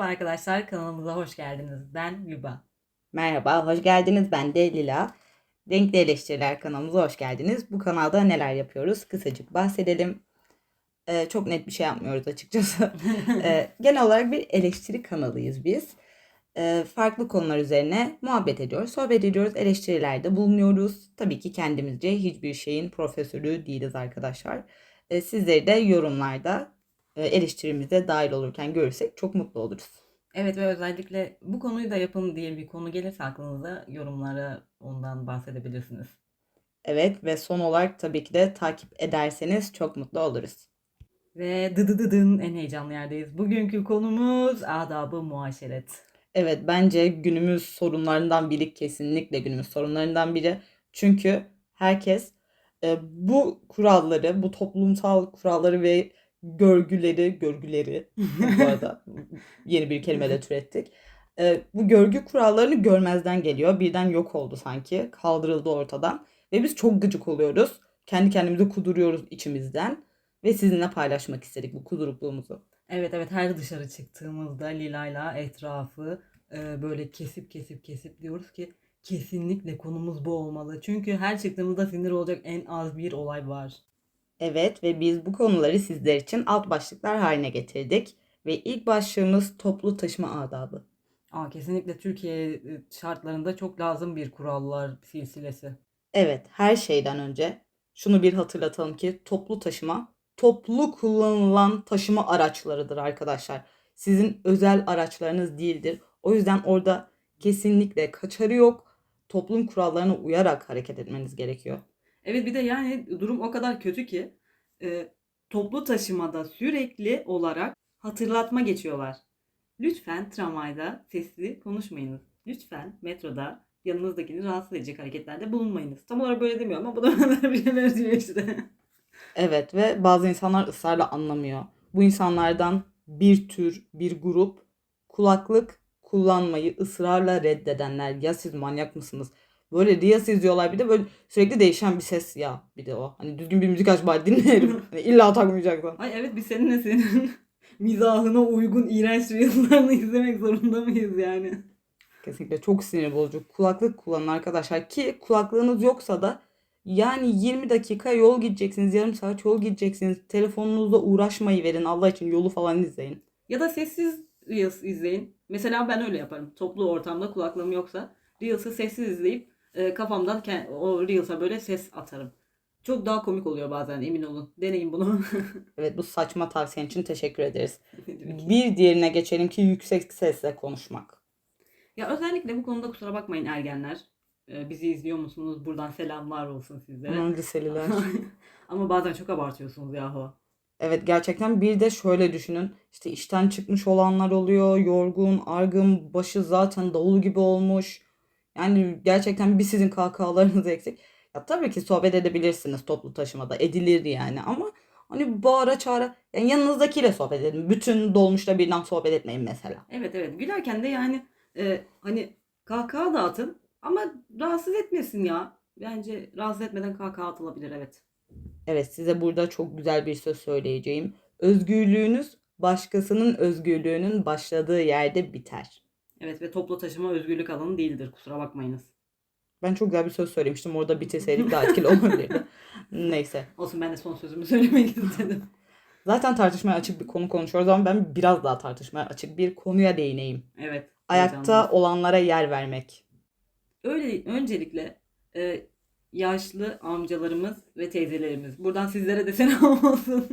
Merhaba arkadaşlar, kanalımıza hoş geldiniz. Ben Lüba. Merhaba, hoş geldiniz. Ben de Lila. Renkli Eleştiriler kanalımıza hoş geldiniz. Bu kanalda neler yapıyoruz? Kısacık bahsedelim. Ee, çok net bir şey yapmıyoruz açıkçası. Ee, genel olarak bir eleştiri kanalıyız biz. Ee, farklı konular üzerine muhabbet ediyoruz, sohbet ediyoruz, eleştirilerde bulunuyoruz. Tabii ki kendimizce hiçbir şeyin profesörü değiliz arkadaşlar. Ee, sizleri de yorumlarda eleştirimize dahil olurken görürsek çok mutlu oluruz. Evet ve özellikle bu konuyu da yapın diye bir konu gelirse aklınıza yorumlara ondan bahsedebilirsiniz. Evet ve son olarak tabii ki de takip ederseniz çok mutlu oluruz. Ve dıdıdıdın en heyecanlı yerdeyiz. Bugünkü konumuz adabı muaşeret. Evet bence günümüz sorunlarından biri kesinlikle günümüz sorunlarından biri. Çünkü herkes e, bu kuralları, bu toplumsal kuralları ve görgüleri, görgüleri bu arada yeni bir kelime de türettik. E, bu görgü kurallarını görmezden geliyor. Birden yok oldu sanki. Kaldırıldı ortadan. Ve biz çok gıcık oluyoruz. Kendi kendimizi kuduruyoruz içimizden. Ve sizinle paylaşmak istedik bu kudurukluğumuzu. Evet evet her dışarı çıktığımızda Lilayla etrafı e, böyle kesip kesip kesip diyoruz ki kesinlikle konumuz bu olmalı. Çünkü her çıktığımızda sinir olacak en az bir olay var. Evet ve biz bu konuları sizler için alt başlıklar haline getirdik. Ve ilk başlığımız toplu taşıma adabı. Aa, kesinlikle Türkiye e, şartlarında çok lazım bir kurallar silsilesi. Evet her şeyden önce şunu bir hatırlatalım ki toplu taşıma toplu kullanılan taşıma araçlarıdır arkadaşlar. Sizin özel araçlarınız değildir. O yüzden orada kesinlikle kaçarı yok. Toplum kurallarına uyarak hareket etmeniz gerekiyor. Evet bir de yani durum o kadar kötü ki e, toplu taşımada sürekli olarak hatırlatma geçiyorlar. Lütfen tramvayda sesli konuşmayınız. Lütfen metroda yanınızdakini rahatsız edecek hareketlerde bulunmayınız. Tam olarak böyle demiyorum ama bu da bana bir şeyler diyor işte. Evet ve bazı insanlar ısrarla anlamıyor. Bu insanlardan bir tür, bir grup kulaklık kullanmayı ısrarla reddedenler. Ya siz manyak mısınız? Böyle Reels izliyorlar bir de böyle sürekli değişen bir ses ya bir de o. Hani düzgün bir müzik aç bari dinleyelim. Hani illa takmayacaksan. Ay evet biz seninle senin mizahına uygun iğrenç reels'larını izlemek zorunda mıyız yani? Kesinlikle çok sinir bozucu. Kulaklık kullanan arkadaşlar ki kulaklığınız yoksa da yani 20 dakika yol gideceksiniz, yarım saat yol gideceksiniz. Telefonunuzla uğraşmayı verin Allah için yolu falan izleyin. Ya da sessiz Reels izleyin. Mesela ben öyle yaparım. Toplu ortamda kulaklığım yoksa Reels'ı sessiz izleyip e, kafamdan o Reels'a böyle ses atarım. Çok daha komik oluyor bazen emin olun. Deneyin bunu. Evet bu saçma tavsiyen için teşekkür ederiz. Bir diğerine geçelim ki yüksek sesle konuşmak. ya özellikle bu konuda kusura bakmayın ergenler. E, bizi izliyor musunuz? Buradan selamlar olsun sizlere. Aman liseliler. Ama bazen çok abartıyorsunuz yahu. Evet gerçekten bir de şöyle düşünün. İşte işten çıkmış olanlar oluyor. Yorgun, argın, başı zaten davul gibi olmuş. Yani gerçekten bir sizin kahkahalarınız eksik. Ya tabii ki sohbet edebilirsiniz toplu taşımada. Edilir yani ama hani bağıra çağıra yani yanınızdakiyle sohbet edin. Bütün dolmuşla birden sohbet etmeyin mesela. Evet evet gülerken de yani e, hani kahkaha da atın ama rahatsız etmesin ya. Bence rahatsız etmeden kahkaha atılabilir evet. Evet size burada çok güzel bir söz söyleyeceğim. Özgürlüğünüz başkasının özgürlüğünün başladığı yerde biter. Evet ve toplu taşıma özgürlük alanı değildir kusura bakmayınız. Ben çok güzel bir söz söylemiştim. Orada bitirseydik daha etkili olabilirdi. Neyse. Olsun ben de son sözümü söylemek istedim. Zaten tartışmaya açık bir konu konuşuyoruz ama ben biraz daha tartışmaya açık bir konuya değineyim. Evet. Ayakta heyecanlıyım. olanlara yer vermek. Öyle öncelikle e, yaşlı amcalarımız ve teyzelerimiz. Buradan sizlere de selam olsun.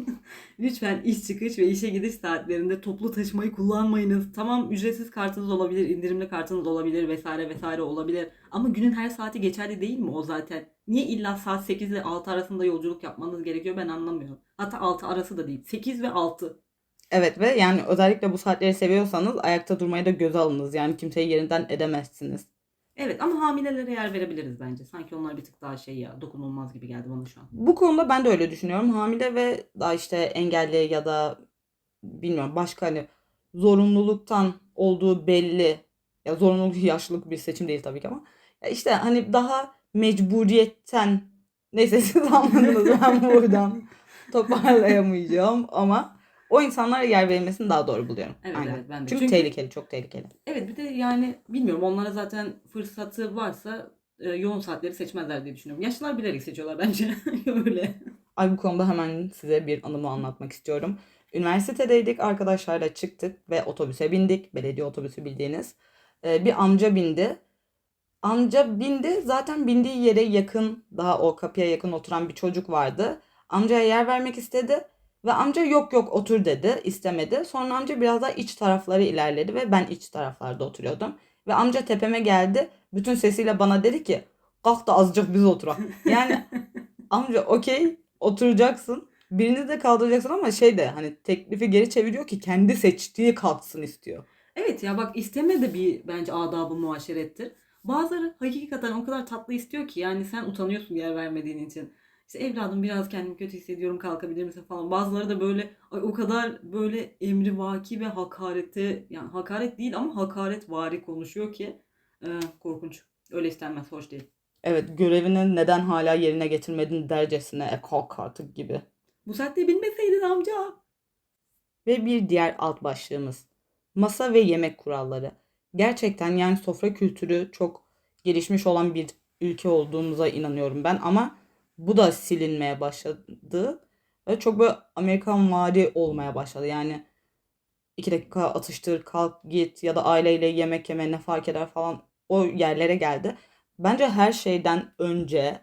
Lütfen iş çıkış ve işe gidiş saatlerinde toplu taşımayı kullanmayınız. Tamam ücretsiz kartınız olabilir, indirimli kartınız olabilir vesaire vesaire olabilir. Ama günün her saati geçerli değil mi o zaten? Niye illa saat 8 ile 6 arasında yolculuk yapmanız gerekiyor ben anlamıyorum. Hatta 6 arası da değil. 8 ve 6. Evet ve yani özellikle bu saatleri seviyorsanız ayakta durmayı da göze alınız. Yani kimseyi yerinden edemezsiniz. Evet ama hamilelere yer verebiliriz bence. Sanki onlar bir tık daha şey ya dokunulmaz gibi geldi bana şu an. Bu konuda ben de öyle düşünüyorum. Hamile ve daha işte engelli ya da bilmiyorum başka hani zorunluluktan olduğu belli. Ya zorunluluk yaşlılık bir seçim değil tabii ki ama. Ya işte hani daha mecburiyetten neyse siz anladınız ben buradan toparlayamayacağım ama O insanlara yer verilmesini daha doğru buluyorum. Evet, Aynen. evet, ben de. Çünkü, Çünkü- tehlikeli, çok tehlikeli. Evet bir de yani bilmiyorum onlara zaten fırsatı varsa e, yoğun saatleri seçmezler diye düşünüyorum. Yaşlılar bilerek seçiyorlar bence. Öyle. Ay bu konuda hemen size bir anımı anlatmak istiyorum. Üniversitedeydik, arkadaşlarla çıktık ve otobüse bindik. Belediye otobüsü bildiğiniz. Ee, bir amca bindi. Amca bindi. Zaten bindiği yere yakın, daha o kapıya yakın oturan bir çocuk vardı. Amcaya yer vermek istedi. Ve amca yok yok otur dedi. istemedi. Sonra amca biraz daha iç tarafları ilerledi ve ben iç taraflarda oturuyordum. Ve amca tepeme geldi. Bütün sesiyle bana dedi ki kalk da azıcık biz oturalım. Yani amca okey oturacaksın. Birini de kaldıracaksın ama şey de hani teklifi geri çeviriyor ki kendi seçtiği kalksın istiyor. Evet ya bak isteme de bir bence adabı muaşerettir. Bazıları hakikaten o kadar tatlı istiyor ki yani sen utanıyorsun yer vermediğin için. İşte evladım biraz kendimi kötü hissediyorum kalkabilir misin falan. Bazıları da böyle ay, o kadar böyle emrivaki ve hakarete yani hakaret değil ama hakaret vari konuşuyor ki e, korkunç. Öyle istenmez hoş değil. Evet görevini neden hala yerine getirmedin dercesine e kalk artık gibi. Bu saatte bilmeseydin amca. Ve bir diğer alt başlığımız. Masa ve yemek kuralları. Gerçekten yani sofra kültürü çok gelişmiş olan bir ülke olduğumuza inanıyorum ben ama bu da silinmeye başladı ve çok böyle Amerikan vari olmaya başladı. Yani iki dakika atıştır, kalk git ya da aileyle yemek yeme ne fark eder falan o yerlere geldi. Bence her şeyden önce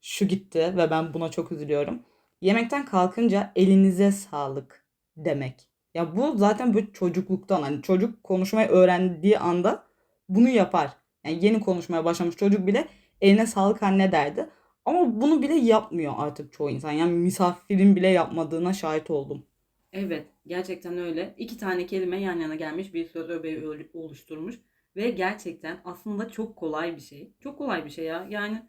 şu gitti ve ben buna çok üzülüyorum. Yemekten kalkınca elinize sağlık demek. Ya bu zaten böyle çocukluktan hani çocuk konuşmayı öğrendiği anda bunu yapar. Yani yeni konuşmaya başlamış çocuk bile eline sağlık anne derdi. Ama bunu bile yapmıyor artık çoğu insan. Yani misafirin bile yapmadığına şahit oldum. Evet, gerçekten öyle. İki tane kelime yan yana gelmiş bir söz öbeği ol- oluşturmuş ve gerçekten aslında çok kolay bir şey. Çok kolay bir şey ya. Yani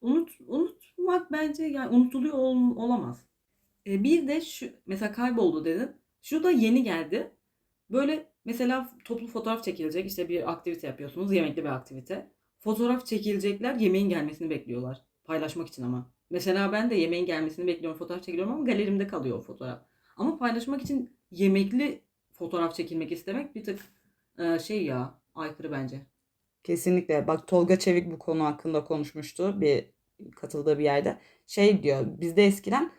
unut unutmak bence yani unutuluyor ol- olamaz. E, bir de şu mesela kayboldu dedin. Şu da yeni geldi. Böyle mesela toplu fotoğraf çekilecek. işte bir aktivite yapıyorsunuz. Yemekli bir aktivite. Fotoğraf çekilecekler. Yemeğin gelmesini bekliyorlar. Paylaşmak için ama. Mesela ben de yemeğin gelmesini bekliyorum. Fotoğraf çekiliyorum ama galerimde kalıyor o fotoğraf. Ama paylaşmak için yemekli fotoğraf çekilmek istemek bir tık e, şey ya aykırı bence. Kesinlikle. Bak Tolga Çevik bu konu hakkında konuşmuştu bir katıldığı bir yerde. Şey diyor bizde eskiden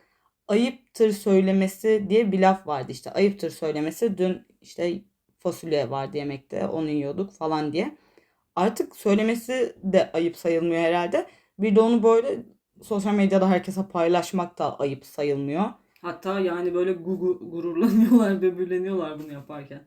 ayıptır söylemesi diye bir laf vardı işte. Ayıptır söylemesi dün işte fasulye vardı yemekte onu yiyorduk falan diye. Artık söylemesi de ayıp sayılmıyor herhalde. Bir de onu böyle sosyal medyada herkese paylaşmak da ayıp sayılmıyor. Hatta yani böyle gugu, gururlanıyorlar, böbürleniyorlar bunu yaparken.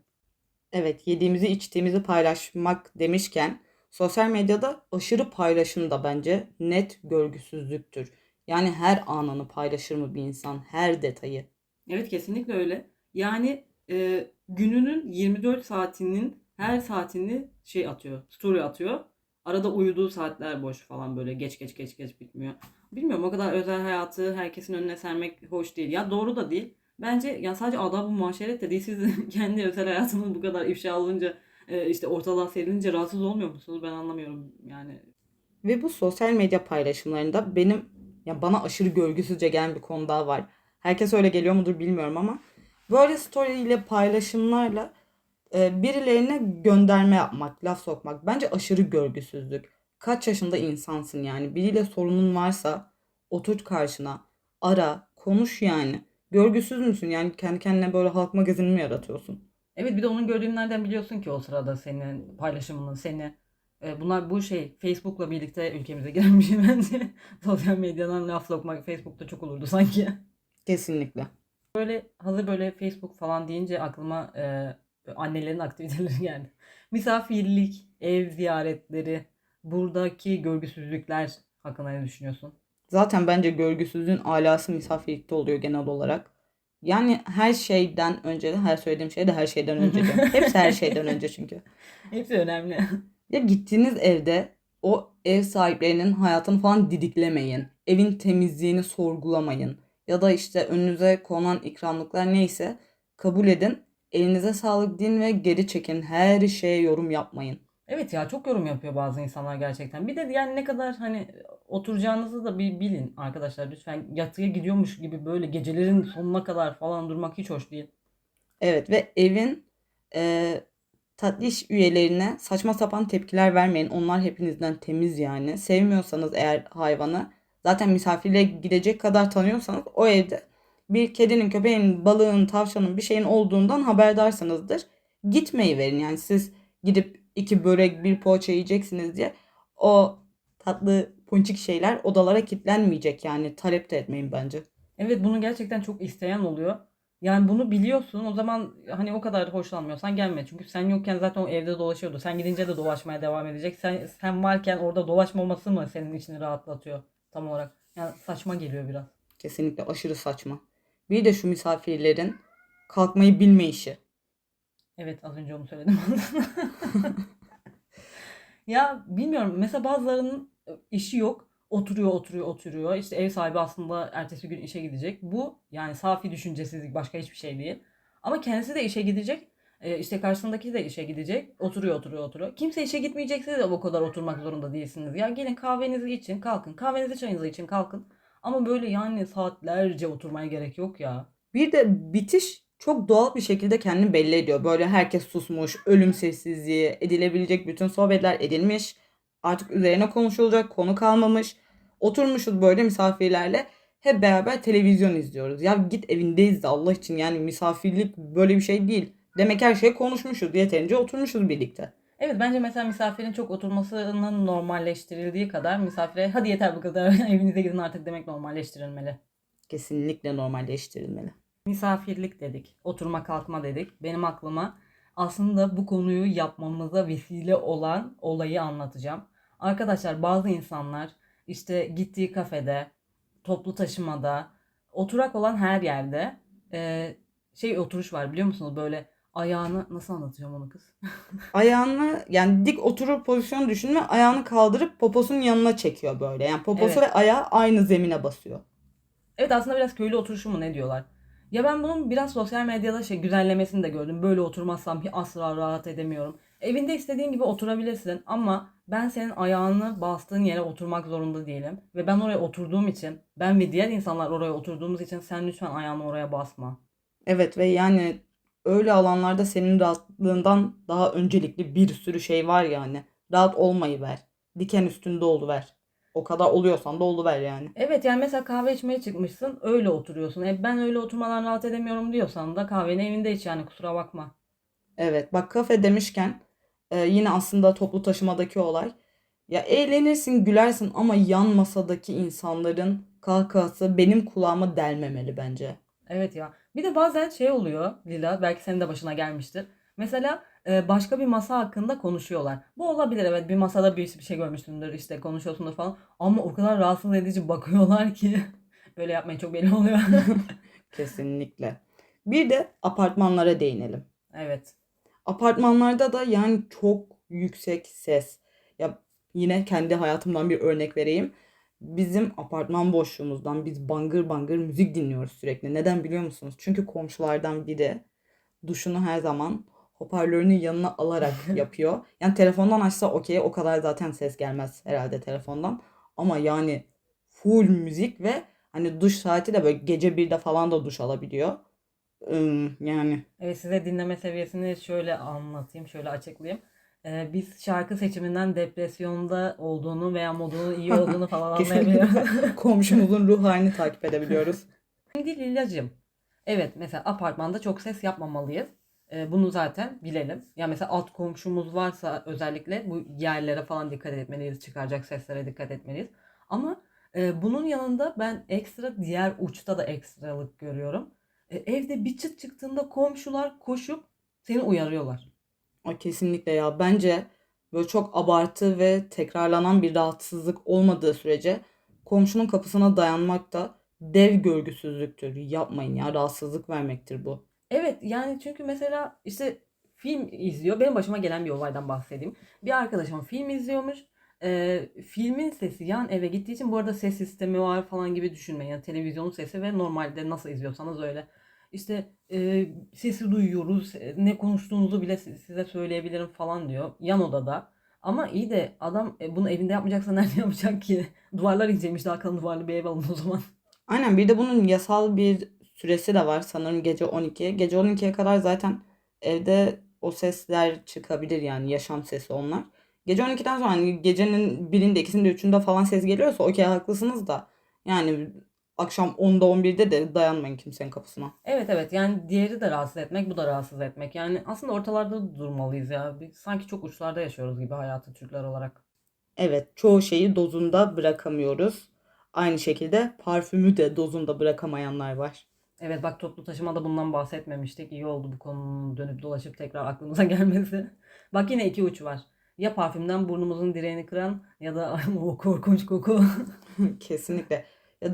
Evet, yediğimizi içtiğimizi paylaşmak demişken sosyal medyada aşırı paylaşım da bence net görgüsüzlüktür. Yani her anını paylaşır mı bir insan, her detayı. Evet kesinlikle öyle. Yani e, gününün 24 saatinin her saatini şey atıyor, story atıyor. Arada uyuduğu saatler boş falan böyle geç geç geç geç bitmiyor. Bilmiyorum o kadar özel hayatı herkesin önüne sermek hoş değil. Ya doğru da değil. Bence ya sadece adab-ı muaşeret de değil. Siz kendi özel hayatınız bu kadar ifşa olunca e, işte ortalığa serilince rahatsız olmuyor musunuz? Ben anlamıyorum yani. Ve bu sosyal medya paylaşımlarında benim ya bana aşırı görgüsüzce gelen bir konu daha var. Herkes öyle geliyor mudur bilmiyorum ama böyle story ile paylaşımlarla e, birilerine gönderme yapmak, laf sokmak bence aşırı görgüsüzlük. Kaç yaşında insansın yani? Biriyle sorunun varsa oturt karşına, ara, konuş yani. Görgüsüz müsün? Yani kendi kendine böyle halk magazini mi yaratıyorsun? Evet bir de onun gördüğün nereden biliyorsun ki o sırada senin paylaşımını, seni. E, bunlar bu şey Facebook'la birlikte ülkemize giren bir şey bence. Sosyal medyadan laf sokmak Facebook'ta çok olurdu sanki. Kesinlikle. Böyle hazır böyle Facebook falan deyince aklıma e, böyle annelerin aktiviteleri geldi. Misafirlik, ev ziyaretleri, buradaki görgüsüzlükler hakkında ne düşünüyorsun? Zaten bence görgüsüzlüğün alası misafirlikte oluyor genel olarak. Yani her şeyden önce de her söylediğim şey de her şeyden önce de. Hepsi her şeyden önce çünkü. Hepsi önemli. Ya gittiğiniz evde o ev sahiplerinin hayatını falan didiklemeyin. Evin temizliğini sorgulamayın. Ya da işte önünüze konan ikramlıklar neyse kabul edin. Elinize sağlık deyin ve geri çekin. Her şeye yorum yapmayın. Evet ya çok yorum yapıyor bazı insanlar gerçekten. Bir de yani ne kadar hani oturacağınızı da bir bilin arkadaşlar. Lütfen yatıya gidiyormuş gibi böyle gecelerin sonuna kadar falan durmak hiç hoş değil. Evet ve evin e, tatlış üyelerine saçma sapan tepkiler vermeyin. Onlar hepinizden temiz yani. Sevmiyorsanız eğer hayvanı zaten misafirliğe gidecek kadar tanıyorsanız o evde bir kedinin, köpeğin, balığın, tavşanın bir şeyin olduğundan haberdarsınızdır. Gitmeyi verin yani siz gidip iki börek bir poğaça yiyeceksiniz diye o tatlı ponçik şeyler odalara kilitlenmeyecek yani talep de etmeyin bence. Evet bunu gerçekten çok isteyen oluyor. Yani bunu biliyorsun o zaman hani o kadar hoşlanmıyorsan gelme. Çünkü sen yokken zaten o evde dolaşıyordu. Sen gidince de dolaşmaya devam edecek. Sen, sen varken orada dolaşmaması mı senin içini rahatlatıyor tam olarak? Yani saçma geliyor biraz. Kesinlikle aşırı saçma. Bir de şu misafirlerin kalkmayı bilmeyişi. Evet az önce onu söyledim. ya bilmiyorum mesela bazılarının işi yok. Oturuyor oturuyor oturuyor. İşte ev sahibi aslında ertesi gün işe gidecek. Bu yani safi düşüncesizlik başka hiçbir şey değil. Ama kendisi de işe gidecek. Ee, işte karşısındaki de işe gidecek. Oturuyor oturuyor oturuyor. Kimse işe gitmeyecekse de o kadar oturmak zorunda değilsiniz. Ya gelin kahvenizi için kalkın. Kahvenizi çayınızı için kalkın. Ama böyle yani saatlerce oturmaya gerek yok ya. Bir de bitiş çok doğal bir şekilde kendini belli ediyor. Böyle herkes susmuş, ölüm sessizliği, edilebilecek bütün sohbetler edilmiş. Artık üzerine konuşulacak konu kalmamış. Oturmuşuz böyle misafirlerle hep beraber televizyon izliyoruz. Ya git evindeyiz de Allah için yani misafirlik böyle bir şey değil. Demek her şey konuşmuşuz. Yeterince oturmuşuz birlikte. Evet bence mesela misafirin çok oturmasının normalleştirildiği kadar misafire hadi yeter bu kadar evinize gidin artık demek normalleştirilmeli. Kesinlikle normalleştirilmeli. Misafirlik dedik, oturma kalkma dedik. Benim aklıma aslında bu konuyu yapmamıza vesile olan olayı anlatacağım. Arkadaşlar bazı insanlar işte gittiği kafede, toplu taşımada, oturak olan her yerde e, şey oturuş var biliyor musunuz? Böyle ayağını nasıl anlatacağım onu kız? Ayağını yani dik oturur pozisyonu düşünme ayağını kaldırıp poposunun yanına çekiyor böyle. Yani poposu Evet. ve ayağı aynı zemine basıyor. Evet aslında biraz köylü oturuşu mu ne diyorlar? Ya ben bunun biraz sosyal medyada şey güzellemesini de gördüm. Böyle oturmazsam bir asla rahat edemiyorum. Evinde istediğin gibi oturabilirsin ama ben senin ayağını bastığın yere oturmak zorunda değilim. Ve ben oraya oturduğum için, ben ve diğer insanlar oraya oturduğumuz için sen lütfen ayağını oraya basma. Evet ve yani öyle alanlarda senin rahatlığından daha öncelikli bir sürü şey var yani. Rahat olmayı ver. Diken üstünde oluver. O kadar oluyorsan da oluver yani. Evet yani mesela kahve içmeye çıkmışsın öyle oturuyorsun. E ben öyle oturmadan rahat edemiyorum diyorsan da kahveni evinde iç yani kusura bakma. Evet bak kafe demişken e, yine aslında toplu taşımadaki olay. Ya eğlenirsin gülersin ama yan masadaki insanların kahkahası benim kulağıma delmemeli bence. Evet ya. Bir de bazen şey oluyor Lila, belki senin de başına gelmiştir. Mesela e, başka bir masa hakkında konuşuyorlar. Bu olabilir evet bir masada bir, bir şey görmüşsündür işte konuşuyorsundur falan. Ama o kadar rahatsız edici bakıyorlar ki. Böyle yapmayın çok belli oluyor. Kesinlikle. Bir de apartmanlara değinelim. Evet. Apartmanlarda da yani çok yüksek ses. Ya yine kendi hayatımdan bir örnek vereyim. Bizim apartman boşluğumuzdan biz bangır bangır müzik dinliyoruz sürekli. Neden biliyor musunuz? Çünkü komşulardan biri duşunu her zaman hoparlörünün yanına alarak yapıyor. Yani telefondan açsa okey o kadar zaten ses gelmez herhalde telefondan. Ama yani full müzik ve hani duş saati de böyle gece birde falan da duş alabiliyor. Yani Evet size dinleme seviyesini şöyle anlatayım, şöyle açıklayayım. E, biz şarkı seçiminden depresyonda olduğunu veya modunun iyi olduğunu falan anlayabiliyoruz. komşumuzun ruh halini takip edebiliyoruz. Şimdi Lilacığım. Evet mesela apartmanda çok ses yapmamalıyız. Ee, bunu zaten bilelim. Ya mesela alt komşumuz varsa özellikle bu yerlere falan dikkat etmeliyiz. Çıkaracak seslere dikkat etmeliyiz. Ama e, bunun yanında ben ekstra diğer uçta da ekstralık görüyorum. E, evde bir çıt çıktığında komşular koşup seni uyarıyorlar. Kesinlikle ya. Bence böyle çok abartı ve tekrarlanan bir rahatsızlık olmadığı sürece komşunun kapısına dayanmak da dev görgüsüzlüktür. Yapmayın ya. Rahatsızlık vermektir bu. Evet yani çünkü mesela işte film izliyor. Benim başıma gelen bir olaydan bahsedeyim. Bir arkadaşım film izliyormuş. Ee, filmin sesi yan eve gittiği için bu arada ses sistemi var falan gibi düşünmeyin. Yani televizyonun sesi ve normalde nasıl izliyorsanız öyle. İşte sesi duyuyoruz. e, Ne konuştuğunuzu bile si- size söyleyebilirim falan diyor. Yan odada. Ama iyi de adam e, bunu evinde yapmayacaksa nerede yapacak ki? Duvarlar incemiş daha kalın duvarlı bir ev alın o zaman. Aynen bir de bunun yasal bir süresi de var sanırım gece 12. Gece 12'ye kadar zaten evde o sesler çıkabilir yani yaşam sesi onlar. Gece 12'den sonra hani gecenin birinde, ikisinde, üçünde falan ses geliyorsa okey haklısınız da yani akşam 10'da 11'de de dayanmayın kimsenin kapısına. Evet evet yani diğeri de rahatsız etmek bu da rahatsız etmek. Yani aslında ortalarda durmalıyız ya. Bir- Sanki çok uçlarda yaşıyoruz gibi hayatı Türkler olarak. Evet, çoğu şeyi dozunda bırakamıyoruz. Aynı şekilde parfümü de dozunda bırakamayanlar var. Evet bak toplu taşımada bundan bahsetmemiştik. İyi oldu bu konunun dönüp dolaşıp tekrar aklımıza gelmesi. Bak yine iki uç var. Ya parfümden burnumuzun direğini kıran ya da o korkunç koku. Kesinlikle.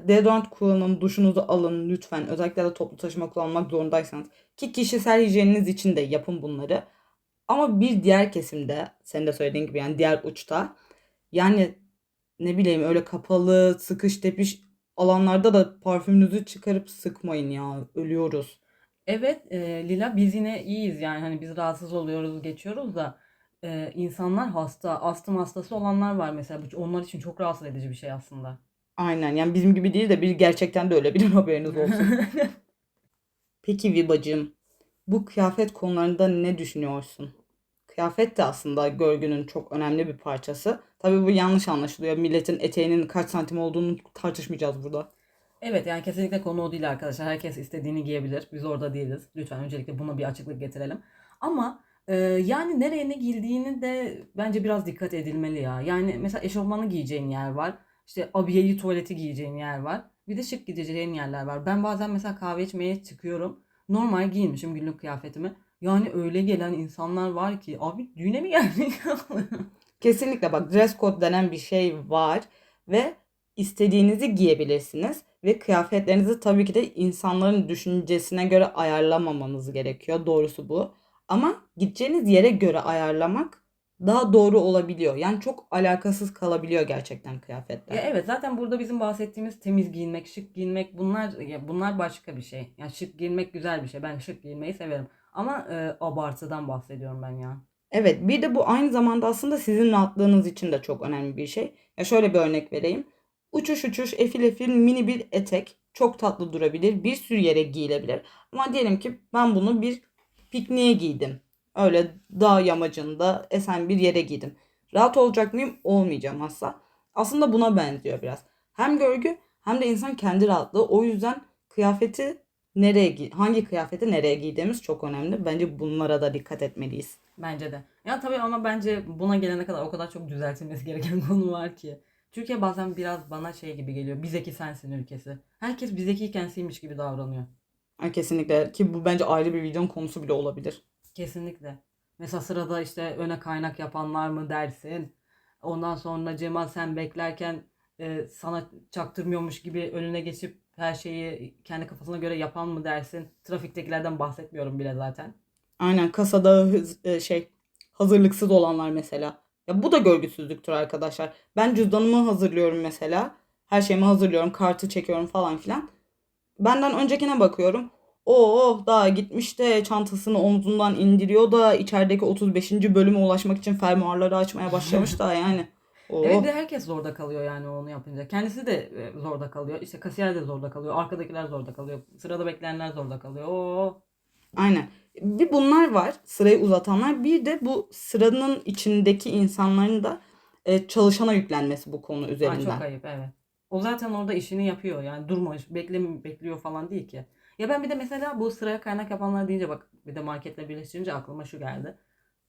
Deodorant kullanın, duşunuzu alın lütfen. Özellikle de toplu taşıma kullanmak zorundaysanız. Ki kişisel hijyeniniz için de yapın bunları. Ama bir diğer kesimde, senin de söylediğin gibi yani diğer uçta. Yani ne bileyim öyle kapalı, sıkış tepiş alanlarda da parfümünüzü çıkarıp sıkmayın ya. Ölüyoruz. Evet e, Lila biz yine iyiyiz yani hani biz rahatsız oluyoruz geçiyoruz da e, insanlar hasta astım hastası olanlar var mesela onlar için çok rahatsız edici bir şey aslında. Aynen yani bizim gibi değil de bir gerçekten de ölebilir haberiniz olsun. Peki Vibacığım, bu kıyafet konularında ne düşünüyorsun? Kıyafet de aslında görgünün çok önemli bir parçası. Tabii bu yanlış anlaşılıyor. Milletin eteğinin kaç santim olduğunu tartışmayacağız burada. Evet yani kesinlikle konu o değil arkadaşlar. Herkes istediğini giyebilir. Biz orada değiliz. Lütfen öncelikle buna bir açıklık getirelim. Ama e, yani nereye ne giydiğini de bence biraz dikkat edilmeli ya. Yani mesela eşofmanı giyeceğin yer var. İşte abiyeyi tuvaleti giyeceğin yer var. Bir de şık gideceğin yerler var. Ben bazen mesela kahve içmeye çıkıyorum. Normal giyinmişim günlük kıyafetimi. Yani öyle gelen insanlar var ki abi düğüne mi geldik? Kesinlikle bak dress code denen bir şey var ve istediğinizi giyebilirsiniz ve kıyafetlerinizi tabii ki de insanların düşüncesine göre ayarlamamanız gerekiyor. Doğrusu bu. Ama gideceğiniz yere göre ayarlamak daha doğru olabiliyor. Yani çok alakasız kalabiliyor gerçekten kıyafetler. Ya evet zaten burada bizim bahsettiğimiz temiz giyinmek, şık giyinmek bunlar ya bunlar başka bir şey. Yani şık giyinmek güzel bir şey. Ben şık giyinmeyi severim. Ama e, abartıdan bahsediyorum ben ya. Evet, bir de bu aynı zamanda aslında sizin rahatlığınız için de çok önemli bir şey. Ya şöyle bir örnek vereyim. Uçuş uçuş efil efil mini bir etek çok tatlı durabilir. Bir sürü yere giyilebilir. Ama diyelim ki ben bunu bir pikniğe giydim. Öyle dağ yamacında esen bir yere giydim. Rahat olacak mıyım? Olmayacağım asla. Aslında buna benziyor biraz. Hem görgü hem de insan kendi rahatlığı. O yüzden kıyafeti nereye giy hangi kıyafeti nereye giydiğimiz çok önemli. Bence bunlara da dikkat etmeliyiz. Bence de. Ya tabii ama bence buna gelene kadar o kadar çok düzeltilmesi gereken konu var ki. Türkiye bazen biraz bana şey gibi geliyor. Bizeki sensin ülkesi. Herkes bizeki kensiymiş gibi davranıyor. Kesinlikle ki bu bence ayrı bir videonun konusu bile olabilir. Kesinlikle. Mesela sırada işte öne kaynak yapanlar mı dersin? Ondan sonra Cemal sen beklerken e, sana çaktırmıyormuş gibi önüne geçip her şeyi kendi kafasına göre yapan mı dersin? Trafiktekilerden bahsetmiyorum bile zaten. Aynen kasada hız- e, şey hazırlıksız olanlar mesela. Ya bu da görgüsüzlüktür arkadaşlar. Ben cüzdanımı hazırlıyorum mesela. Her şeyimi hazırlıyorum, kartı çekiyorum falan filan. Benden öncekine bakıyorum. Oo daha gitmiş de çantasını omzundan indiriyor da içerideki 35. bölüme ulaşmak için fermuarları açmaya başlamış da yani. Oo. Evet de herkes zorda kalıyor yani onu yapınca. Kendisi de e, zorda kalıyor. İşte kasiyer de zorda kalıyor. Arkadakiler zorda kalıyor. Sırada bekleyenler zorda kalıyor. Oo. Aynen. Bir bunlar var sırayı uzatanlar. Bir de bu sıranın içindeki insanların da e, çalışana yüklenmesi bu konu Ay üzerinden. çok ayıp evet. O zaten orada işini yapıyor yani durmamış bekle, bekliyor falan değil ki. Ya ben bir de mesela bu sıraya kaynak yapanlar deyince bak bir de marketle birleştirince aklıma şu geldi.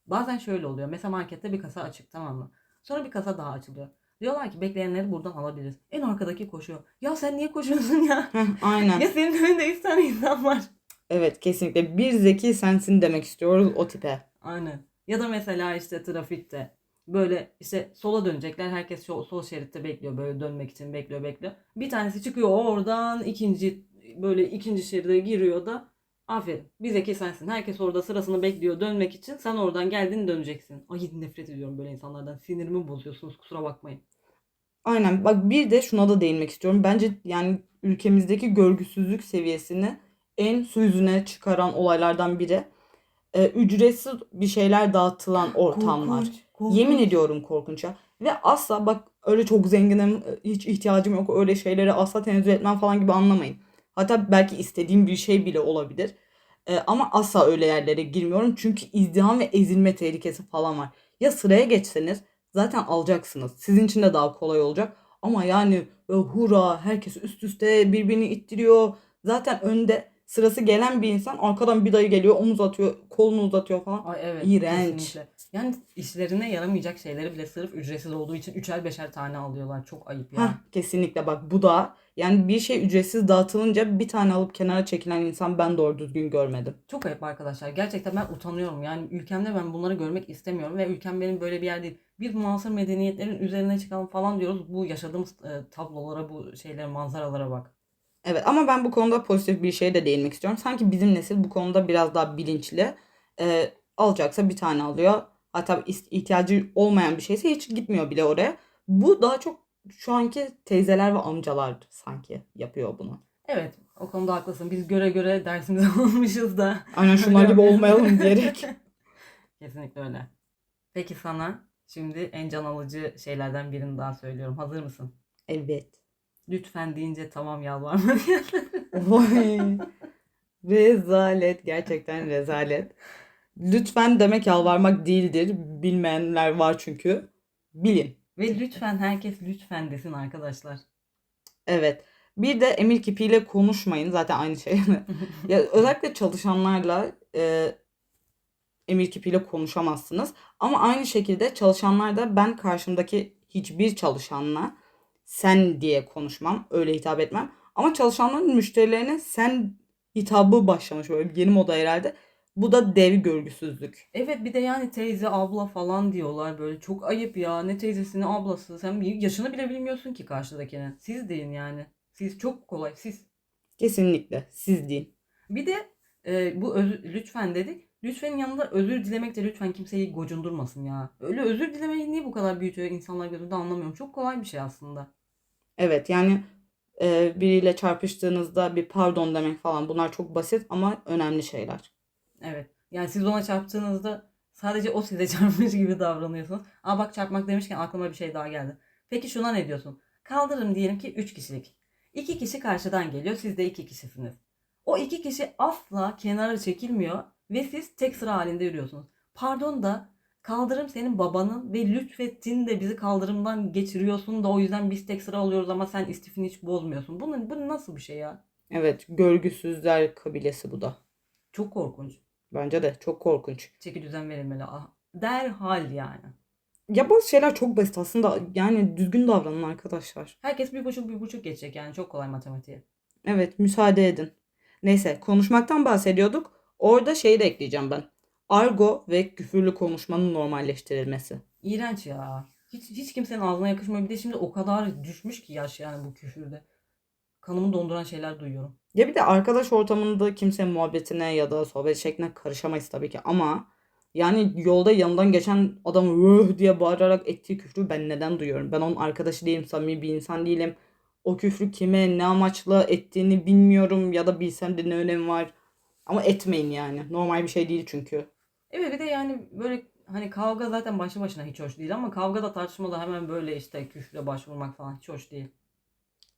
Bazen şöyle oluyor. Mesela markette bir kasa açık tamam mı? Sonra bir kasa daha açılıyor. Diyorlar ki bekleyenleri buradan alabiliriz. En arkadaki koşuyor. Ya sen niye koşuyorsun ya? Aynen. ya senin önünde 100 tane insan var. Evet kesinlikle bir zeki sensin demek istiyoruz o tipe. Aynen. Ya da mesela işte trafikte böyle işte sola dönecekler. Herkes sol, sol şeritte bekliyor böyle dönmek için bekliyor bekliyor. Bir tanesi çıkıyor oradan ikinci böyle ikinci şeride giriyor da aferin. Bir zeki sensin. Herkes orada sırasını bekliyor dönmek için. Sen oradan geldin döneceksin. Ay nefret ediyorum böyle insanlardan. Sinirimi bozuyorsunuz kusura bakmayın. Aynen bak bir de şuna da değinmek istiyorum. Bence yani ülkemizdeki görgüsüzlük seviyesini en su yüzüne çıkaran olaylardan biri e, ücretsiz bir şeyler dağıtılan ortamlar. Korkunç, korkunç. Yemin ediyorum korkunç ya. Ve asla bak öyle çok zenginim hiç ihtiyacım yok öyle şeylere asla tenezzül etmem falan gibi anlamayın. Hatta belki istediğim bir şey bile olabilir. Ee, ama asla öyle yerlere girmiyorum. Çünkü izdiham ve ezilme tehlikesi falan var. Ya sıraya geçseniz zaten alacaksınız. Sizin için de daha kolay olacak. Ama yani e, hura herkes üst üste birbirini ittiriyor. Zaten önde sırası gelen bir insan arkadan bir dayı geliyor omuz atıyor kolunu uzatıyor falan. Ay evet. İğrenç. kesinlikle. Yani işlerine yaramayacak şeyleri bile sırf ücretsiz olduğu için üçer beşer tane alıyorlar. Çok ayıp ya. Hah, kesinlikle bak bu da yani bir şey ücretsiz dağıtılınca bir tane alıp kenara çekilen insan ben doğru düzgün görmedim. Çok ayıp arkadaşlar. Gerçekten ben utanıyorum. Yani ülkemde ben bunları görmek istemiyorum ve ülkem benim böyle bir yer değil. Biz muasır medeniyetlerin üzerine çıkalım falan diyoruz. Bu yaşadığımız e, tablolara, bu şeylere, manzaralara bak. Evet ama ben bu konuda pozitif bir şeye de değinmek istiyorum. Sanki bizim nesil bu konuda biraz daha bilinçli. Ee, alacaksa bir tane alıyor. Hatta ihtiyacı olmayan bir şeyse hiç gitmiyor bile oraya. Bu daha çok şu anki teyzeler ve amcalar sanki yapıyor bunu. Evet, o konuda haklısın. Biz göre göre dersimizi almışız da. Aynen şunlar gibi olmayalım diyerek. Kesinlikle öyle. Peki sana şimdi en can alıcı şeylerden birini daha söylüyorum. Hazır mısın? Evet. Lütfen deyince tamam yalvarma. Vay. Rezalet. Gerçekten rezalet. Lütfen demek yalvarmak değildir. Bilmeyenler var çünkü. Bilin. Ve lütfen herkes lütfen desin arkadaşlar. Evet. Bir de emir kipiyle konuşmayın. Zaten aynı şey. ya özellikle çalışanlarla e, emir kipiyle konuşamazsınız. Ama aynı şekilde çalışanlar da ben karşımdaki hiçbir çalışanla sen diye konuşmam. Öyle hitap etmem. Ama çalışanların müşterilerine sen hitabı başlamış böyle yeni moda herhalde. Bu da dev görgüsüzlük. Evet bir de yani teyze abla falan diyorlar böyle çok ayıp ya ne teyzesi ne ablası sen yaşını bile bilmiyorsun ki karşıdakinin. Siz deyin yani. Siz çok kolay siz. Kesinlikle. Siz deyin. Bir de e, bu özür, lütfen dedik. Lütfenin yanında özür dilemek de lütfen kimseyi gocundurmasın ya. Öyle özür dilemeyi niye bu kadar büyütüyor insanlar gözünde anlamıyorum. Çok kolay bir şey aslında. Evet yani e, biriyle çarpıştığınızda bir pardon demek falan bunlar çok basit ama önemli şeyler. Evet. Yani siz ona çarptığınızda sadece o size çarpmış gibi davranıyorsunuz. Aa bak çarpmak demişken aklıma bir şey daha geldi. Peki şuna ne diyorsun? Kaldırım diyelim ki 3 kişilik. 2 kişi karşıdan geliyor. Siz de 2 kişisiniz. O 2 kişi asla kenara çekilmiyor ve siz tek sıra halinde yürüyorsunuz. Pardon da kaldırım senin babanın ve lütfettin de bizi kaldırımdan geçiriyorsun da o yüzden biz tek sıra oluyoruz ama sen istifini hiç bozmuyorsun. Bunun, bu nasıl bir şey ya? Evet görgüsüzler kabilesi bu da. Çok korkunç. Bence de çok korkunç. Çeki düzen verilmeli. Ah, Derhal yani. Ya bazı şeyler çok basit aslında yani düzgün davranın arkadaşlar. Herkes bir buçuk bir buçuk geçecek yani çok kolay matematiğe. Evet müsaade edin. Neyse konuşmaktan bahsediyorduk. Orada şeyi de ekleyeceğim ben. Argo ve küfürlü konuşmanın normalleştirilmesi. İğrenç ya. Hiç, hiç kimsenin ağzına yakışmıyor. Bir de şimdi o kadar düşmüş ki yaş yani bu küfürde. Kanımı donduran şeyler duyuyorum. Ya bir de arkadaş ortamında kimse muhabbetine ya da sohbet şekline karışamayız tabii ki ama yani yolda yanından geçen adam "Vöh" diye bağırarak ettiği küfrü ben neden duyuyorum? Ben onun arkadaşı değilim, samimi bir insan değilim. O küfrü kime, ne amaçla ettiğini bilmiyorum ya da bilsem de ne önemi var. Ama etmeyin yani. Normal bir şey değil çünkü. Evet bir de yani böyle hani kavga zaten başlı başına hiç hoş değil ama kavgada tartışmada hemen böyle işte küfre başvurmak falan hiç hoş değil.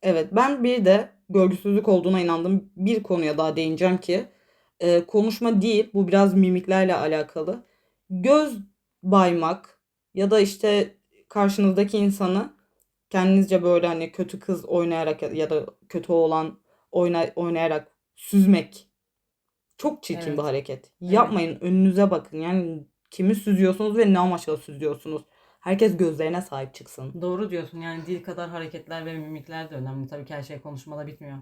Evet ben bir de görgüsüzlük olduğuna inandığım bir konuya daha değineceğim ki e, konuşma değil bu biraz mimiklerle alakalı. Göz baymak ya da işte karşınızdaki insanı kendinizce böyle hani kötü kız oynayarak ya- da kötü oğlan oyna, oynayarak süzmek çok çirkin Evet. bir hareket. Yapmayın önünüze bakın yani kimi süzüyorsunuz ve ne amaçla süzüyorsunuz. Herkes gözlerine sahip çıksın. Doğru diyorsun yani dil kadar hareketler ve mimikler de önemli. Tabii ki her şey konuşmada bitmiyor.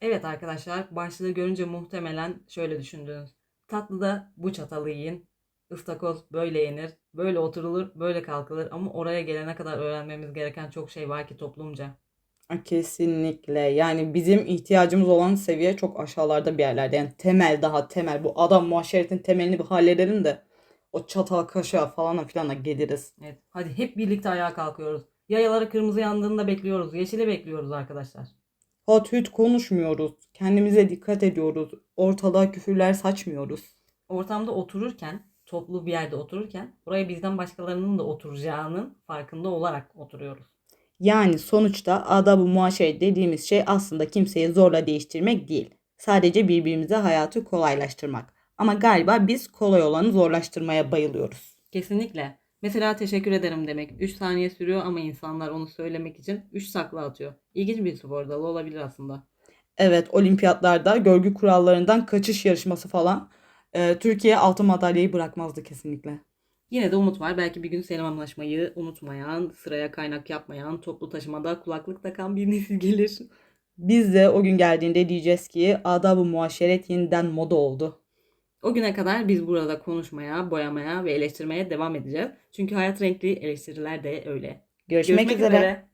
Evet arkadaşlar başlığı görünce muhtemelen şöyle düşündünüz. Tatlıda bu çatalı yiyin. Istakoz böyle yenir, böyle oturulur, böyle kalkılır ama oraya gelene kadar öğrenmemiz gereken çok şey var ki toplumca. Kesinlikle. Yani bizim ihtiyacımız olan seviye çok aşağılarda bir yerlerde. Yani temel daha temel. Bu adam muhaşeretin temelini bir halledelim de o çatal kaşığa falan filana geliriz. Evet, hadi hep birlikte ayağa kalkıyoruz. Yayaları kırmızı yandığında bekliyoruz, yeşili bekliyoruz arkadaşlar. Hat hüt konuşmuyoruz. Kendimize dikkat ediyoruz. Ortalığa küfürler saçmıyoruz. Ortamda otururken, toplu bir yerde otururken buraya bizden başkalarının da oturacağının farkında olarak oturuyoruz. Yani sonuçta adab-ı muaşeret dediğimiz şey aslında kimseyi zorla değiştirmek değil. Sadece birbirimize hayatı kolaylaştırmak. Ama galiba biz kolay olanı zorlaştırmaya bayılıyoruz. Kesinlikle. Mesela teşekkür ederim demek 3 saniye sürüyor ama insanlar onu söylemek için 3 takla atıyor. İlginç bir spor dalı olabilir aslında. Evet, olimpiyatlarda görgü kurallarından kaçış yarışması falan. Ee, Türkiye altın madalyayı bırakmazdı kesinlikle. Yine de umut var. Belki bir gün selamlaşmayı unutmayan, sıraya kaynak yapmayan, toplu taşımada kulaklık takan bir nesil gelir. Biz de o gün geldiğinde diyeceğiz ki adab-ı muaşeret yeniden moda oldu. O güne kadar biz burada konuşmaya, boyamaya ve eleştirmeye devam edeceğiz. Çünkü hayat renkli, eleştiriler de öyle. Görüşmek, üzere. üzere.